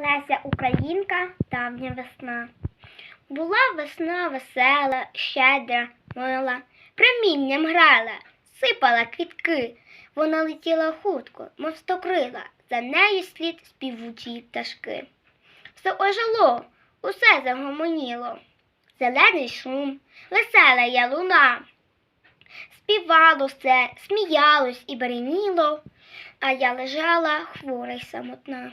Леся Українка, давня весна. Була весна весела, щедра, мила, промінням грала, сипала квітки. Вона летіла хутко, мов стокрила, за нею слід співучі пташки. Все ожило, усе загомоніло. Зелений шум, весела я луна. Співало все, сміялось і бреніло, а я лежала хвора й самотна.